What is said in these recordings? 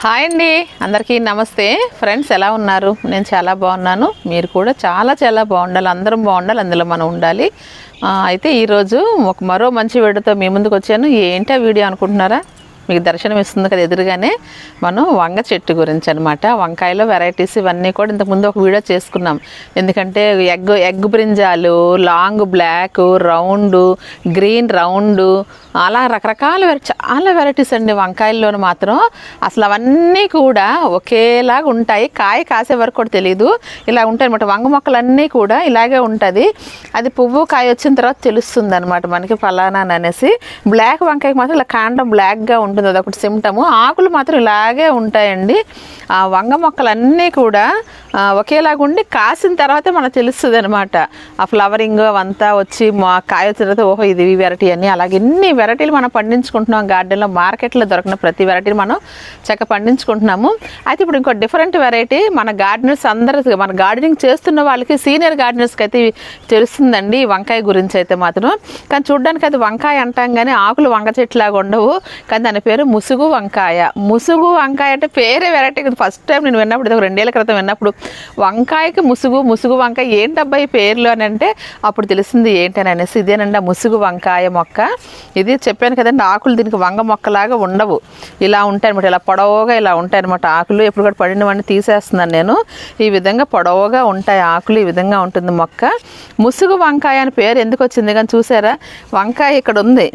Hi అండి. అందరికీ నమస్తే. ఫ్రెండ్స్ ఎలా ఉన్నారు? నేను చాలా బాగున్నాను. మీరు కూడా చాలా చాలా బాగుండాలి. అందరం బాగుండాలి. అందులో మనం ఉండాలి. అయితే ఈరోజు ఒక మరో మంచి వీడియోతో మీ ముందుకు వచ్చాను. ఏంటి ఆ వీడియో అనుకుంటున్నారా? మీకు దర్శనం ఇస్తుంది కదా ఎదురుగానే మనం వంగ చెట్టు గురించి అనమాట వంకాయలో వెరైటీస్ ఇవన్నీ కూడా ఇంతకుముందు ఒక వీడియో చేసుకున్నాం. ఎందుకంటే egg egg brinjal long black round green round అలా రకరకాల చాలా వెరైటీస్ అండి వంకాయల్లోనూ మాత్రం. అసలు అవన్నీ కూడా ఒకేలాగా ఉంటాయి. కాయ కాసే వరకు కూడా తెలియదు ఇలా ఉంటాయి అనమాట వంగ మొక్కలన్నీ కూడా ఇలాగే ఉంటుంది. అది పువ్వు కాయ వచ్చిన తర్వాత తెలుస్తుంది అనమాట మనకి ఫలానా అని అనేసి. బ్లాక్ వంకాయకి మాత్రం ఇలా కాండం బ్లాక్గా ఉంటుంది అదొకటి సిమ్టము. ఆకులు మాత్రం ఇలాగే ఉంటాయండి. ఆ వంగ మొక్కలన్నీ కూడా ఒకేలాగుండి ఒకేలాగా ఉండి కాసిన తర్వాతే మనకు తెలుస్తుంది అనమాట ఆ ఫ్లవరింగ్ అవంతా వచ్చి మా కాయ తర్వాత ఓహో ఇది వెరైటీ అని. అలాగే ఎన్ని వెరైటీలు మనం పండించుకుంటున్నాం గార్డెన్లో మార్కెట్లో దొరికిన ప్రతి వెరైటీని మనం చక్క పండించుకుంటున్నాము. అయితే ఇప్పుడు ఇంకో డిఫరెంట్ వెరైటీ మన గార్డెనర్స్ అందరూ మన గార్డెనింగ్ చేస్తున్న వాళ్ళకి సీనియర్ గార్డెనర్స్కి అయితే తెలుస్తుందండి ఈ వంకాయ గురించి అయితే మాత్రం. కానీ చూడడానికి అది వంకాయ అంటాం కానీ ఆకులు వంగ చెట్లాగా ఉండవు. కానీ దాని పేరు ముసుగు వంకాయ. ముసుగు వంకాయ అంటే పేరే వెరైటీ ఫస్ట్ టైం నేను విన్నప్పుడు ఇది ఒక రెండేళ్ళ క్రితం విన్నప్పుడు వంకాయకి ముసుగు ముసుగు వంకాయ ఏంటబ్బా ఈ పేర్లు అని అంటే అప్పుడు తెలిసింది ఏంటని అనేసి ఇదేనండి ఆ ముసుగు వంకాయ మొక్క. ఇది చెప్పాను కదండి ఆకులు దీనికి వంగ మొక్కలాగా ఉండవు. ఇలా ఉంటాయి అనమాట ఇలా పొడవుగా ఇలా ఉంటాయి అనమాట ఆకులు ఎప్పుడు కూడా పడినవన్నీ తీసేస్తున్నాను నేను. ఈ విధంగా పొడవుగా ఉంటాయి ఆకులు ఈ విధంగా ఉంటుంది మొక్క. ముసుగు వంకాయ అని పేరు ఎందుకు వచ్చింది కానీ చూసారా? వంకాయ ఇక్కడ ఉంది.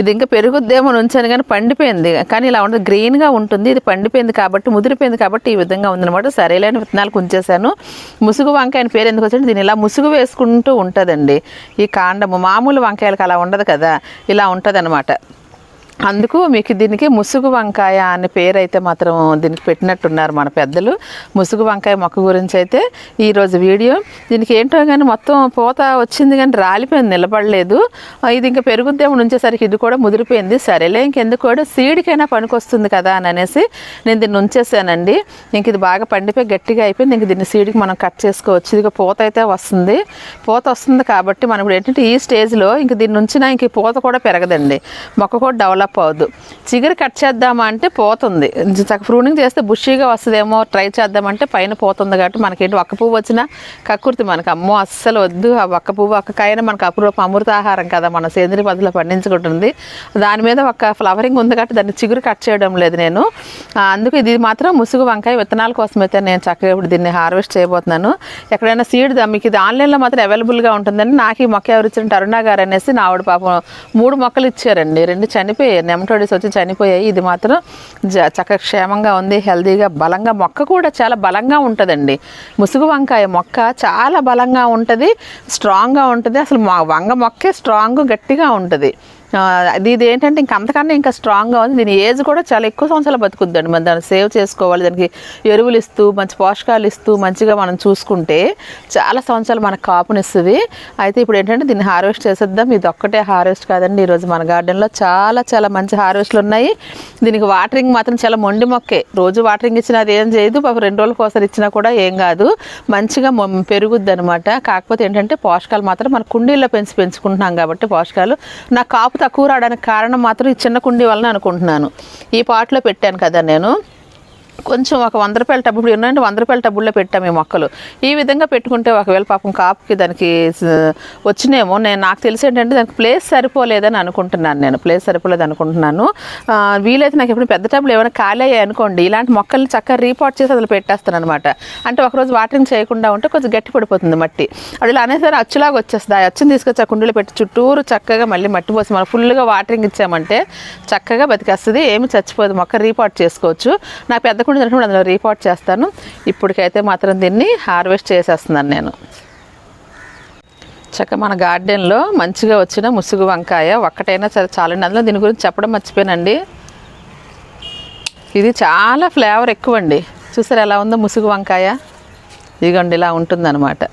ఇది ఇంకా పెరుగుద్దేమో అని ఉంచాను కానీ పండిపోయింది. కానీ ఇలా ఉంటుంది గ్రీన్గా ఉంటుంది. ఇది పండిపోయింది కాబట్టి ముదిరిపోయింది కాబట్టి ఈ విధంగా ఉందనమాట సరేలేని విత్తనాలకు ఉంచేశాను ముసుగు వంకాయ అని పేరు ఎందుకు వచ్చింది? దీన్ని ఇలా ముసుగు వేసుకుంటూ ఉంటుందండి. ఈ కాండము మామూలు వంకాయలకు అలా ఉండదు కదా? ఇలా ఉంటుంది అందుకు మీకు దీనికి ముసుగు వంకాయ అనే పేరు అయితే మాత్రం దీనికి పెట్టినట్టున్నారు మన పెద్దలు. ముసుగు వంకాయ మొక్క గురించి అయితే ఈరోజు వీడియో. దీనికి ఏంటో కానీ మొత్తం పూత వచ్చింది కానీ రాలిపోయింది నిలబడలేదు. ఇది ఇంకా పెరుగుద్దేమో ఉంచేసరికి ఇది కూడా ముదిరిపోయింది. సరేలే ఇంకెందుకు కూడా? సీడ్కైనా పనికొస్తుంది కదా అని అనేసి నేను దీన్ని ఉంచేసానండి. ఇంక ఇది బాగా పండిపోయి గట్టిగా అయిపోయింది. ఇంక దీన్ని సీడ్కి మనం కట్ చేసుకోవచ్చు. ఇది పూత అయితే వస్తుంది. పూత వస్తుంది కాబట్టి మనం ఇప్పుడు ఏంటంటే ఈ స్టేజ్లో ఇంక దీన్ని ఉంచినా ఇంక పూత కూడా పెరగదండి. మొక్క కూడా డెవలప్ అవ్వదు చిగురు కట్ చేద్దామా అంటే పోతుంది. చక్క ప్రూనింగ్ చేస్తే బుషీగా వస్తుందేమో ట్రై చేద్దామంటే పైన పోతుంది కాబట్టి మనకేంటి ఒక్క పువ్వు వచ్చినా కక్కుర్తి మనకు. అమ్మో అస్సలు వద్దు. ఆ ఒక్క పువ్వు ఒక్క కాయన మనకు అపురూప అమృతాహారం కదా మన సేంద్రియ పద్ధతిలో పండించుకుంటుంది. దాని మీద ఒక ఫ్లవరింగ్ ఉంది కాబట్టి దాన్ని చిగురు కట్ చేయడం లేదు నేను. అందుకు ఇది మాత్రం ముసుగు వంకాయ విత్తనాల కోసం అయితే నేను చక్కగా ఇప్పుడు దీన్ని హార్వెస్ట్ చేయబోతున్నాను. ఎక్కడైనా సీడ్ మీకు ఇది ఆన్లైన్లో మాత్రం అవైలబుల్గా ఉంటుందని నాకు ఈ మొక్క ఎవరు ఇచ్చిన అరుణ గారు అనేసి నా ఆవిడ పాపం మూడు మొక్కలు ఇచ్చారండి. రెండు చనిపోయి నెమటోడిస్ వచ్చి చనిపోయాయి. ఇది మాత్రం జ- చక్కగా క్షేమంగా ఉంది హెల్దీగా బలంగా. మొక్క కూడా చాలా బలంగా ఉంటుందండి. ముసుగు వంకాయ మొక్క చాలా బలంగా ఉంటుంది స్ట్రాంగ్గా ఉంటుంది. అసలు మా వంగ మొక్కే స్ట్రాంగ్ గట్టిగా ఉంటుంది. అది ఇది ఏంటంటే ఇంకా అంతకన్నా ఇంకా స్ట్రాంగ్గా ఉంది. దీని ఏజ్ కూడా చాలా ఎక్కువ సంవత్సరాలు బతుకుద్దండి. మనం దాన్ని సేవ్ చేసుకోవాలి. దానికి ఎరువులు ఇస్తూ మంచి పోషకాలు ఇస్తూ మంచిగా మనం చూసుకుంటే చాలా సంవత్సరాలు మనకు కాపునిస్తుంది. అయితే ఇప్పుడు ఏంటంటే దీన్ని హార్వెస్ట్ చేసేద్దాం. ఇది ఒక్కటే హార్వెస్ట్ కాదండి. ఈరోజు మన గార్డెన్లో చాలా చాలా మంచి హార్వెస్ట్లు ఉన్నాయి. దీనికి వాటరింగ్ మాత్రం చాలా మొండి మొక్కే. రోజు వాటరింగ్ ఇచ్చినా అది ఏం చేయదు. పాపం రెండు రోజులకు ఒకసారి ఇచ్చినా కూడా ఏం కాదు. మంచిగా పెరుగుద్ది అనమాట కాకపోతే ఏంటంటే పోషకాలు మాత్రం మన కుండీల్లో పెంచి పెంచుకుంటున్నాం కాబట్టి పోషకాలు. నా కాపు తక్కువ రావడానికి కారణం మాత్రం ఈ చిన్న కుండీ వలన అనుకుంటున్నాను. ఈ పాట్లో పెట్టాను కదా నేను. కొంచెం ఒక వంద రూపాయల టబ్బు ఇప్పుడు ఉన్నాయంటే వంద రూపాయల టబ్బుల్లో పెట్టాము ఈ మొక్కలు. ఈ విధంగా పెట్టుకుంటే ఒకవేళ పాపం కాపుకి దానికి వచ్చినేమో. నేను నాకు తెలిసి ఏంటంటే దానికి ప్లేస్ సరిపోలేదని అనుకుంటున్నాను నేను. ప్లేస్ సరిపోలేదు అనుకుంటున్నాను. వీలైతే నాకు ఎప్పుడు పెద్ద టబ్బులు ఏమైనా ఖాళీ అయ్యాయి అనుకోండి ఇలాంటి మొక్కల్ని చక్కగా రీపాట్ చేసి అందులో పెట్టేస్తాను అనమాట అంటే ఒకరోజు వాటరింగ్ చేయకుండా ఉంటే కొంచెం గట్టి పడిపోతుంది మట్టి. అది ఇలా అనేసరి అచ్చులాగా వచ్చేస్తుంది ఆ అచ్చుని తీసుకొచ్చి ఆ కుండీలో పెట్టి చుట్టూరు చక్కగా మళ్ళీ మట్టి పోసి మనం ఫుల్గా వాటరింగ్ ఇచ్చామంటే చక్కగా బతికేస్తుంది. ఏమి చచ్చిపోదు. మొక్క రీపాట్ చేసుకోవచ్చు. నా పెద్ద కుండీ దొరికినప్పుడు అందులో రీపాట్ చేస్తాను. ఇప్పటికైతే మాత్రం దీన్ని హార్వెస్ట్ చేసేస్తున్నాను నేను. చక్క మన గార్డెన్లో మంచిగా వచ్చిన ముసుగు వంకాయ ఒక్కటైనా సరే చాలండి. అందులో దీని గురించి చెప్పడం మర్చిపోయానండి. ఇది చాలా ఫ్లేవర్ ఎక్కువ అండి చూసారు ఎలా ఉందో ముసుగు వంకాయ? ఇదిగోండి ఇలా ఉంటుందన్నమాట.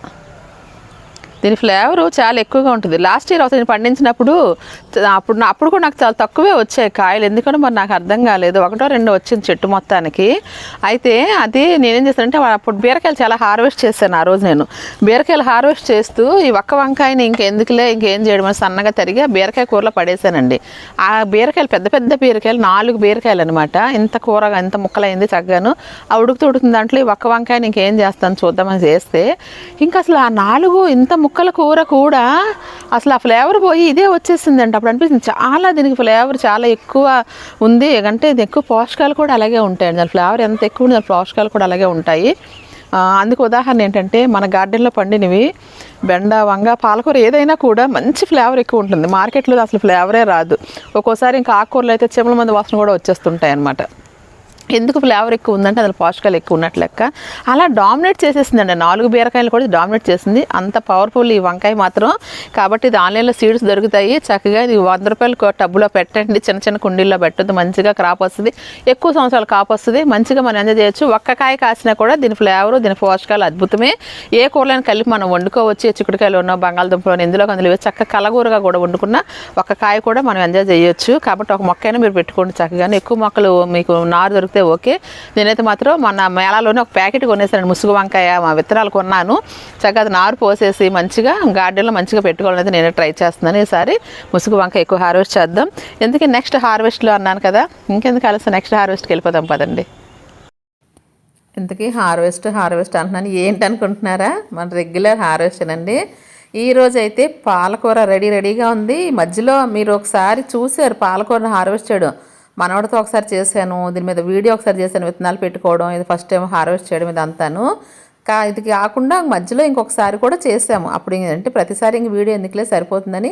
దీని ఫ్లేవర్ చాలా ఎక్కువగా ఉంటుంది. లాస్ట్ ఇయర్ ఒకసారి నేను పండించినప్పుడు అప్పుడు అప్పుడు కూడా నాకు చాలా తక్కువే వచ్చాయి కాయలు. ఎందుకంటే మరి నాకు అర్థం కాలేదు. ఒకటో రెండో వచ్చింది చెట్టు మొత్తానికి. అయితే అది నేనేం చేస్తానంటే అప్పుడు బీరకాయలు చాలా హార్వెస్ట్ చేశాను ఆ రోజు నేను. బీరకాయలు హార్వెస్ట్ చేస్తూ ఈ ఒక్క వంకాయని ఇంకెందుకులే ఇంకేం చేయడం అని సన్నగా తరిగి ఆ బీరకాయ కూరలో పడేశానండి. ఆ బీరకాయలు పెద్ద పెద్ద బీరకాయలు నాలుగు బీరకాయలు అనమాట ఇంత కూరగా ఇంత ముక్కలైంది చక్కగాను. ఆ ఉడుకుతూ ఉడుకుతుంది దాంట్లో ఈ ఒక్క వంకాయని ఇంకేం చేస్తాను చూద్దామని చేస్తే ఇంకా అసలు ఆ నాలుగు ఇంత ముక్క ముక్కల కూర కూడా అసలు ఆ ఫ్లేవర్ పోయి ఇదే వచ్చేసిందంట అప్పుడు అనిపిస్తుంది చాలా దీనికి ఫ్లేవర్ చాలా ఎక్కువ ఉంది. అంటే ఇది ఎక్కువ పోషకాలు కూడా అలాగే ఉంటాయండి. దాని ఫ్లేవర్ ఎంత ఎక్కువ ఉంది దాని పోషకాలు కూడా అలాగే ఉంటాయి. అందుకు ఉదాహరణ ఏంటంటే మన గార్డెన్లో పండినవి బెండ వంగ పాలకూర ఏదైనా కూడా మంచి ఫ్లేవర్ ఎక్కువ ఉంటుంది. మార్కెట్లో అసలు ఫ్లేవరే రాదు. ఒక్కోసారి ఇంకా ఆకుకూరలు అయితే చెమల మంది వాసన కూడా వచ్చేస్తుంటాయి అన్నమాట ఎందుకు ఫ్లేవర్ ఎక్కువ ఉందంటే అందులో పోషకాలు ఎక్కువ ఉన్నట్లు లెక్క. అలా డామినేట్ చేసేసిందండి. నాలుగు బీరకాయలు కూడా డామినేట్ చేసింది. అంత పవర్ఫుల్ ఈ వంకాయ మాత్రం. కాబట్టి ఇది ఆన్లైన్లో సీడ్స్ దొరుకుతాయి. చక్కగా ఇది వంద రూపాయలు టబ్బులో పెట్టండి. చిన్న చిన్న కుండీల్లో పెట్టద్దు. మంచిగా క్రాప్ వస్తుంది. ఎక్కువ సంవత్సరాలు కాపు వస్తుంది. మంచిగా మనం ఎంజాయ్ చేయొచ్చు. ఒక్క కాయ కాసినా కూడా దీని ఫ్లేవర్ దీని పోషకాలు అద్భుతమే. ఏ కూరలను కలిపి మనం వండుకోవచ్చు. చిక్కుడుకాయలు ఉన్న బంగాళదుంపలు ఇందులో అందులో చక్క కలగూరగా కూడా వండుకున్న ఒక్క కాయ కూడా మనం ఎంజాయ్ చేయొచ్చు. కాబట్టి ఒక మొక్కైనా మీరు పెట్టుకోండి చక్కగానే. ఎక్కువ మొక్కలు మీకు నారు దొరికితే ఓకే. నేనైతే మాత్రం మన మేళాలోనే ఒక ప్యాకెట్ కొనేసాను ముసుగు వంకాయ మా విత్తనాలు కొన్నాను. చక్కగా అది నారు పోసేసి మంచిగా గార్డెన్లో మంచిగా పెట్టుకోవాలని నేను ట్రై చేస్తున్నాను. ఈసారి ముసుగు వంకాయ ఎక్కువ హార్వెస్ట్ చేద్దాం. ఎందుకంటే నెక్స్ట్ హార్వెస్ట్లో అన్నాను కదా ఇంకెందుకు కలిసి నెక్స్ట్ హార్వెస్ట్కి వెళ్ళిపోదాం పదండి. ఇంతకీ హార్వెస్ట్ హార్వెస్ట్ అంటున్నాను? ఏంటి అనుకుంటున్నారా? మన రెగ్యులర్ హార్వెస్ట్ అండి ఈ అయితే పాలకూర రెడీ రెడీగా ఉంది. మధ్యలో మీరు ఒకసారి చూశారు పాలకూరను హార్వెస్ట్ చేయడం. మనవడితో ఒకసారి చేశాను దీని మీద వీడియో ఒకసారి చేశాను విత్తనాలు పెట్టుకోవడం ఇది ఫస్ట్ టైం హార్వెస్ట్ చేయడం ఇది అంతాను. కా ఇది కాకుండా మధ్యలో ఇంకొకసారి కూడా చేసాము అప్పుడు ఏంటంటే ప్రతిసారి ఇంక వీడియో ఎందుకులే సరిపోతుందని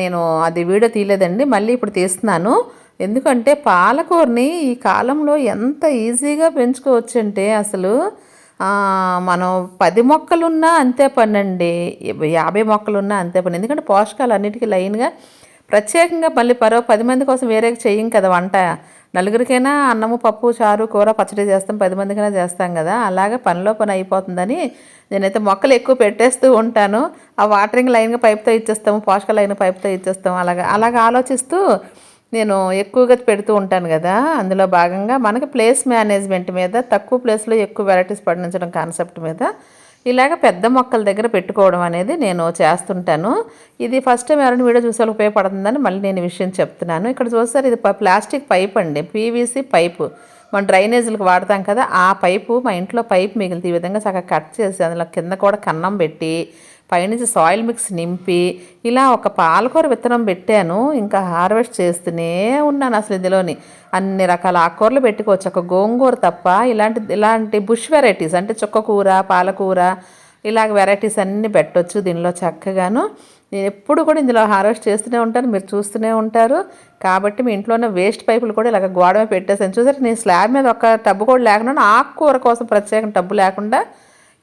నేను అది వీడియో తీయలేదండి మళ్ళీ ఇప్పుడు తీస్తున్నాను. ఎందుకంటే పాలకూరని ఈ కాలంలో ఎంత ఈజీగా పెంచుకోవచ్చు అంటే అసలు మనం పది మొక్కలున్నా అంతే పని అండి యాభై మొక్కలున్నా అంతే పని. ఎందుకంటే పోషకాలు అన్నిటికీ లైన్గా ప్రత్యేకంగా మళ్ళీ పరో పది మంది కోసం వేరే చెయ్యం కదా వంట. నలుగురికైనా అన్నము పప్పు చారు కూర పచ్చడి చేస్తాం పది మందికైనా చేస్తాం కదా. అలాగే పనిలో పని అయిపోతుందని నేనైతే మొక్కలు ఎక్కువ పెట్టేస్తూ ఉంటాను. ఆ వాటరింగ్ లైన్గా పైప్తో ఇచ్చేస్తాము పోషక లైన్ పైప్తో ఇచ్చేస్తాము అలాగా. అలాగ ఆలోచిస్తూ నేను ఎక్కువగా పెడుతూ ఉంటాను కదా. అందులో భాగంగా మనకి ప్లేస్ మేనేజ్మెంట్ మీద తక్కువ ప్లేస్లో ఎక్కువ వెరైటీస్ పండించడం కాన్సెప్ట్ మీద ఇలాగ పెద్ద మొక్కల దగ్గర పెట్టుకోవడం అనేది నేను చేస్తుంటాను. ఇది ఫస్ట్ టైం ఎవరైనా వీడియో చూసే ఉపయోగపడుతుందని మళ్ళీ నేను విషయం చెప్తున్నాను. ఇక్కడ చూస్తారు ఇది ప్లాస్టిక్ పైప్ అండి. PVC pipe. మనం డ్రైనేజీలకు వాడతాం కదా ఆ పైపు మా ఇంట్లో పైప్ మిగిలితే ఈ విధంగా చక్కగా కట్ చేసి అందులో కింద కూడా కన్నం పెట్టి పైనుంచి సాయిల్ మిక్స్ నింపి ఇలా ఒక పాలకూర విత్తనం పెట్టాను. ఇంకా హార్వెస్ట్ చేస్తూనే ఉన్నాను అసలు ఇందులోని. అన్ని రకాల ఆకుకూరలు పెట్టుకోవచ్చు. ఒక గోంగూర తప్ప ఇలాంటి ఇలాంటి బుష్ వెరైటీస్ అంటే చుక్కకూర పాలకూర ఇలాగ వెరైటీస్ అన్నీ పెట్టొచ్చు దీనిలో చక్కగాను. నేను ఎప్పుడు కూడా ఇందులో హార్వెస్ట్ చేస్తూనే ఉంటాను. మీరు చూస్తూనే ఉంటారు. కాబట్టి మీ ఇంట్లోనే వేస్ట్ పైపులు కూడా ఇలాగ గోడ మీద పెట్టేసాను చూసారు నేను స్లాబ్ మీద ఒక టబ్బు కూడా లేకుండా ఆకుకూర కోసం ప్రత్యేక టబ్బు లేకుండా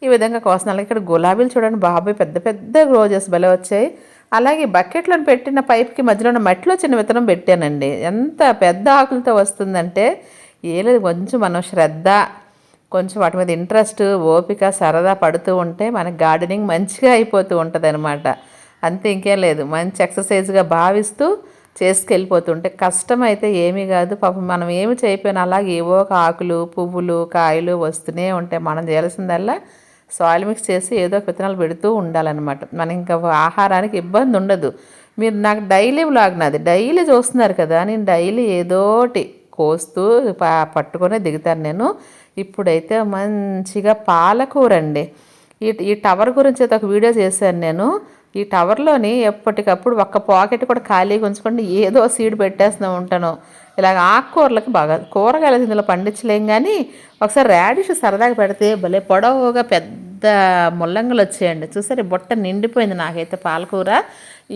ఈ విధంగా కోస్తున్నాను ఇక్కడ గులాబీలు చూడండి బాబాయ్ పెద్ద పెద్ద రోజెస్ భలే వచ్చాయి. అలాగే బకెట్లో పెట్టిన పైప్కి మధ్యలో ఉన్న మట్టిలో చిన్న విత్తనం పెట్టానండి. ఎంత పెద్ద ఆకులతో వస్తుందంటే ఏ లేదు కొంచెం మనం శ్రద్ధ కొంచెం వాటి మీద ఇంట్రెస్ట్ ఓపిక సరదా పడుతూ ఉంటే మనకి గార్డెనింగ్ మంచిగా అయిపోతూ ఉంటుంది అనమాట అంతే ఇంకేం లేదు మంచి ఎక్సర్సైజ్గా భావిస్తూ చేసుకెళ్ళిపోతుంటే కష్టం అయితే ఏమీ కాదు. పాపం మనం ఏమి చేయకపోయినా అలాగే ఏవో ఒక ఆకులు పువ్వులు కాయలు వస్తూనే ఉంటాయి. మనం చేయాల్సిందల్లా సాయిల్ మిక్స్ చేసి ఏదో ఒక విత్తనాలు పెడుతూ ఉండాలన్నమాట. మన ఇంకా ఆహారానికి ఇబ్బంది ఉండదు. మీరు నాకు డైలీ వ్లాగ్ నాది డైలీ చూస్తున్నారు కదా నేను డైలీ ఏదోటి కోస్తూ పట్టుకొని దిగుతాను నేను. ఇప్పుడైతే మంచిగా పాలకూర అండి ఈ ఈ టవర్ గురించి అయితే ఒక వీడియో చేశాను నేను. ఈ టవర్లోని ఎప్పటికప్పుడు ఒక్క పాకెట్ కూడా ఖాళీగా ఉంచుకోండి ఏదో సీడ్ పెట్టేస్తూ ఉంటాను. ఇలాగ ఆకుకూరలకు బాగా కూరగాయలు ఇందులో పండించలేం కానీ ఒకసారి రాడిష్ సరదాగా పెడితే భలే పొడవుగా పెద్ద ముల్లంగులు వచ్చేయండి. చూసారు బుట్ట నిండిపోయింది నాకైతే పాలకూర.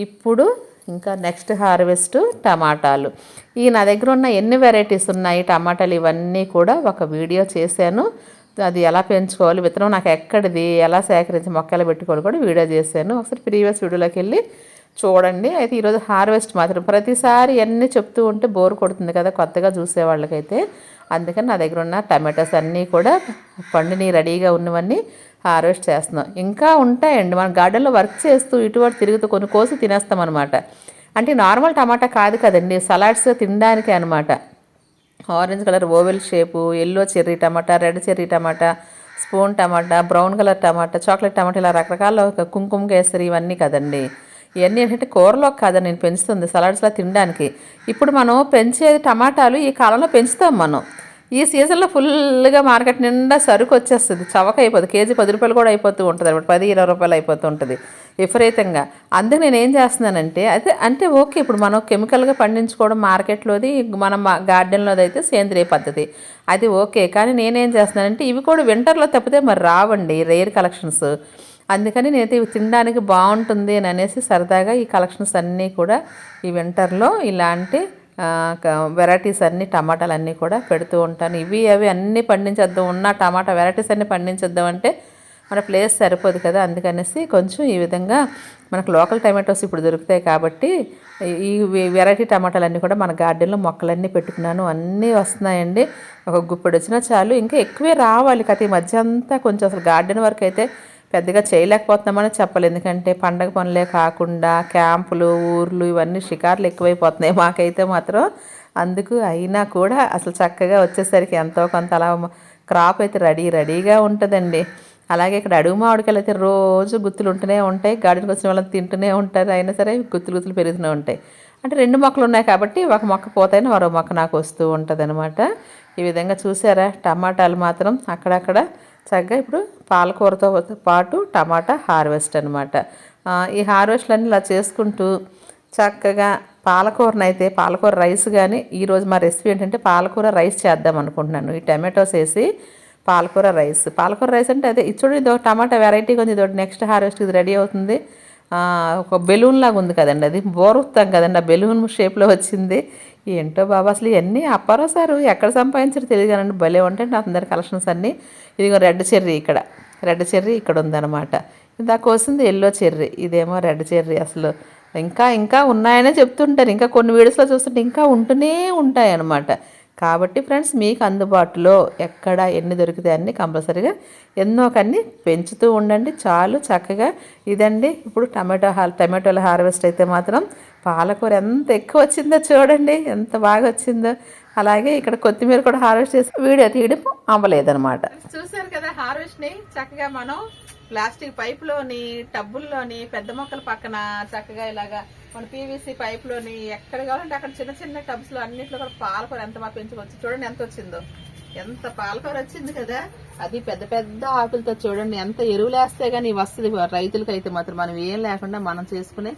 ఇప్పుడు ఇంకా నెక్స్ట్ హార్వెస్ట్ టమాటాలు. ఈ నా దగ్గర ఉన్న ఎన్ని వెరైటీస్ ఉన్నాయి టమాటాలు ఇవన్నీ కూడా ఒక వీడియో చేశాను. అది ఎలా పెంచుకోవాలి విత్తనం నాకు ఎక్కడిది ఎలా సేకరించి మొక్కలు పెట్టుకోవాలి కూడా వీడియో చేశాను. ఒకసారి ప్రీవియస్ వీడియోలోకి వెళ్ళి చూడండి. అయితే ఈరోజు హార్వెస్ట్ మాత్రం ప్రతిసారి అన్నీ చెప్తూ ఉంటే బోర్ కొడుతుంది కదా కొత్తగా చూసే వాళ్ళకైతే. అందుకని నా దగ్గర ఉన్న టమాటోస్ అన్నీ కూడా పండుని రెడీగా ఉన్నవన్నీ హార్వెస్ట్ చేస్తున్నాం. ఇంకా ఉంటాయండి. మన గార్డెన్లో వర్క్ చేస్తూ ఇటువంటి తిరుగుతూ కొన్ని కోసి తినేస్తాం అనమాట అంటే నార్మల్ టమాటా కాదు కదండి. సలాడ్స్ తినడానికే అనమాట orange colour oval shape yellow cherry టమాటా రెడ్ చెర్రీ టమాటా స్పూన్ టమాటా బ్రౌన్ కలర్ టమాటా చాక్లెట్ టమాటా ఇలా రకరకాల కుంకుమ కేసరి ఇవన్నీ కదండి. ఇవన్నీ ఏంటంటే కూరలో కాదని నేను పెంచుతుంది సలాడ్స్లో తినడానికి. ఇప్పుడు మనం పెంచేది టమాటాలు ఈ కాలంలో పెంచుతాం మనం. ఈ సీజన్లో ఫుల్గా మార్కెట్ నిండా సరుకు వచ్చేస్తుంది. చవక అయిపోతుంది కేజీ పది రూపాయలు కూడా అయిపోతూ ఉంటుంది అనమాట పది ఇరవై రూపాయలు అయిపోతూ ఉంటుంది విపరీతంగా. అందుకు నేను ఏం చేస్తున్నానంటే అయితే అంటే ఓకే ఇప్పుడు మనం కెమికల్గా పండించుకోవడం మార్కెట్లోది మన మా- గార్డెన్లోది అయితే సేంద్రియ పద్ధతి. అది ఓకే కానీ నేనేం చేస్తున్నానంటే ఇవి కూడా వింటర్లో తప్పితే మరి రావండి రేర్ కలెక్షన్స్. అందుకని నేనైతే ఇవి తినడానికి బాగుంటుంది అని అనేసి సరదాగా ఈ కలెక్షన్స్ అన్నీ కూడా ఈ వింటర్లో ఇలాంటి వెరైటీస్ అన్నీ టమాటాలు అన్నీ కూడా పెడుతూ ఉంటాను. ఇవి అవి అన్నీ పండించేద్దాం ఉన్న టమాటా వెరైటీస్ అన్నీ పండించేద్దాం అంటే మన ప్లేస్ సరిపోదు కదా. అందుకనేసి కొంచెం ఈ విధంగా మనకు లోకల్ టమాటోస్ ఇప్పుడు దొరుకుతాయి కాబట్టి ఈ వెరైటీ టమాటాలన్నీ కూడా మన గార్డెన్లో మొక్కలన్నీ పెట్టుకున్నాను. అన్నీ వస్తున్నాయండి. ఒక గుప్పెడు వచ్చినా చాలు. ఇంకా ఎక్కువే రావాలి కదా ఈ మధ్య అంతా. కొంచెం అసలు గార్డెన్ వరకు అయితే పెద్దగా చేయలేకపోతున్నామని చెప్పాలి. ఎందుకంటే పండగ పనులే కాకుండా క్యాంపులు ఊర్లు ఇవన్నీ షికార్లు ఎక్కువైపోతున్నాయి మాకైతే మాత్రం. అందుకు అయినా కూడా అసలు చక్కగా వచ్చేసరికి ఎంతో కొంత అలా క్రాప్ అయితే రెడీ రెడీగా ఉంటుందండి. అలాగే ఇక్కడ అడుగు మామిడికాయలు అయితే రోజు గుత్తులు ఉంటూనే ఉంటాయి. గార్డెన్కి వచ్చిన వాళ్ళని తింటూనే ఉంటారు. అయినా సరే గుత్తులు గుత్తులు పెరుగుతూనే ఉంటాయి. అంటే రెండు మొక్కలు ఉన్నాయి కాబట్టి ఒక మొక్క పోతేనే మరో మొక్క నాకు వస్తూ ఉంటుంది ఈ విధంగా చూసారా? టమాటాలు మాత్రం అక్కడక్కడ చక్కగా ఇప్పుడు పాలకూరతో పాటు టమాటా హార్వెస్ట్ అనమాట ఈ హార్వెస్ట్లన్నీ ఇలా చేసుకుంటూ చక్కగా పాలకూరనైతే పాలకూర రైస్ కానీ ఈరోజు మా రెసిపీ ఏంటంటే పాలకూర రైస్ చేద్దాం అనుకుంటున్నాను. ఈ టమాటోస్ వేసి పాలకూర రైస్. పాలకూర రైస్ అంటే అదే ఇచ్చుడు చూడండి ఇది ఒక టమాటా వెరైటీగా ఉంది ఇది నెక్స్ట్ హార్వెస్ట్ ఇది రెడీ అవుతుంది. ఒక బెలూన్ లాగా ఉంది కదండి అది బోరుతాం కదండి ఆ బెలూన్ షేప్లో వచ్చింది. ఏంటో బాబా అసలు ఇవన్నీ అప్పారో సారు ఎక్కడ సంపాదించారో తెలియదు కానీ భలే ఉంటాయండి అందరి కలెక్షన్స్ అన్నీ. ఇదిగో రెడ్ చెర్రీ ఇక్కడ. రెడ్ చెర్రీ ఇక్కడ ఉందన్నమాట. ఇందాక వస్తుంది ఎల్లో చెర్రీ. ఇదేమో రెడ్ చెర్రీ అసలు. ఇంకా ఇంకా ఉన్నాయనే చెప్తుంటారు. ఇంకా కొన్ని వీడియోస్లో చూస్తుంటే ఇంకా ఉంటూనే ఉంటాయి అన్నమాట కాబట్టి ఫ్రెండ్స్ మీకు అందుబాటులో ఎక్కడ ఎన్ని దొరికితే అన్ని కంపల్సరీగా ఎన్నో కన్నీ పెంచుతూ ఉండండి. చాలు చక్కగా ఇదండి. ఇప్పుడు టమాటో హా టమాటోల హార్వెస్ట్ అయితే మాత్రం పాలకూర ఎంత ఎక్కువ వచ్చిందో చూడండి ఎంత బాగా వచ్చిందో. అలాగే ఇక్కడ కొత్తిమీర కూడా హార్వెస్ట్ చేసి వీడియో తీయడం అవ్వలేదనమాట చూసారు కదా హార్వెస్ట్ని చక్కగా మనం ప్లాస్టిక్ పైపులోని టబ్బుల్లోని పెద్ద మొక్కల పక్కన చక్కగా ఇలాగా మన పీవీసీ పైప్లోని ఎక్కడ కావాలంటే అక్కడ చిన్న చిన్న టబ్స్లో అన్నింటిలో కూడా పాలకూర ఎంత బాగా పెంచుకోవచ్చు? చూడండి ఎంత వచ్చిందో. ఎంత పాలకూర వచ్చింది కదా? అది పెద్ద పెద్ద ఆకులతో చూడండి. ఎంత ఎరువులు వేస్తే వస్తుంది రైతులకి అయితే మాత్రం మనం ఏం లేకుండా మనం చేసుకునే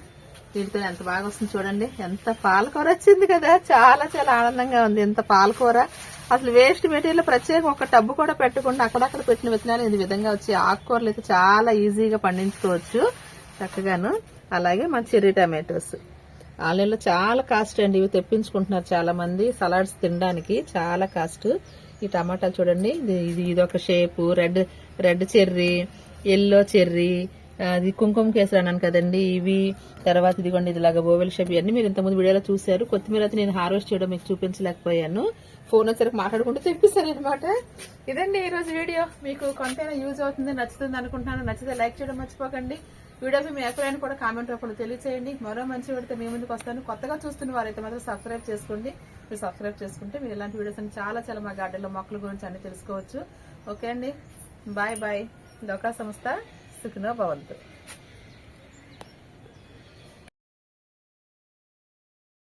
వీటితో ఎంత బాగా వస్తుంది చూడండి. ఎంత పాలకూర వచ్చింది కదా? చాలా చాలా ఆనందంగా ఉంది. ఎంత పాలకూర. అసలు వేస్ట్ మెటీరియల్ ప్రత్యేకం ఒక టబ్బు కూడా పెట్టకుండా అక్కడక్కడ పెట్టిన విత్తనాలు ఈ విధంగా వచ్చి ఆకుకూరలు అయితే చాలా ఈజీగా పండించుకోవచ్చు. చక్కగాను. అలాగే మన చెర్రీ టమాటోస్. ఆన్లైన్లో చాలా కాస్ట్ అండి. ఇవి తెప్పించుకుంటున్నారు చాలా మంది సలాడ్స్ తినడానికి. చాలా కాస్ట్. ఈ టమాటాలు చూడండి. ఇది ఇది ఇదొక shape. Red red cherry yellow cherry అది కుంకుమ కేసరి అన్నాను కదండి. ఇవి తర్వాత ఇదిగోండి ఇదిలాగా బోవెల్ షేప్ ఇవన్నీ మీరు ఇంతకుముందు వీడియోలో చూశారు. కొత్తిమీర అయితే నేను హార్వెస్ట్ చేయడం మీకు చూపించలేకపోయాను. ఫోన్ వచ్చరికి మాట్లాడుకుంటూ తెప్పిస్తాను అనమాట ఇదండి ఈరోజు వీడియో. మీకు కొంతైనా యూజ్ అవుతుంది నచ్చుతుంది అనుకుంటున్నాను. నచ్చితే లైక్ చేయడం మర్చిపోకండి. వీడియోకి మీ అభిప్రాయాన్ని కూడా కామెంట్ రూపంలో తెలియచేయండి. మరో మంచి వీడితో మీ ముందుకు వస్తాను. కొత్తగా చూస్తున్న వారైతే మాత్రం సబ్స్క్రైబ్ చేసుకోండి. మీరు సబ్స్క్రైబ్ చేసుకుంటే మీరు ఇలాంటి వీడియోస్ చాలా చాలా మా గార్డెన్లో మొక్కల గురించి అన్ని తెలుసుకోవచ్చు. ఓకే అండి. Bye bye. దొకా సంస్థ సుఖినో భవంతు.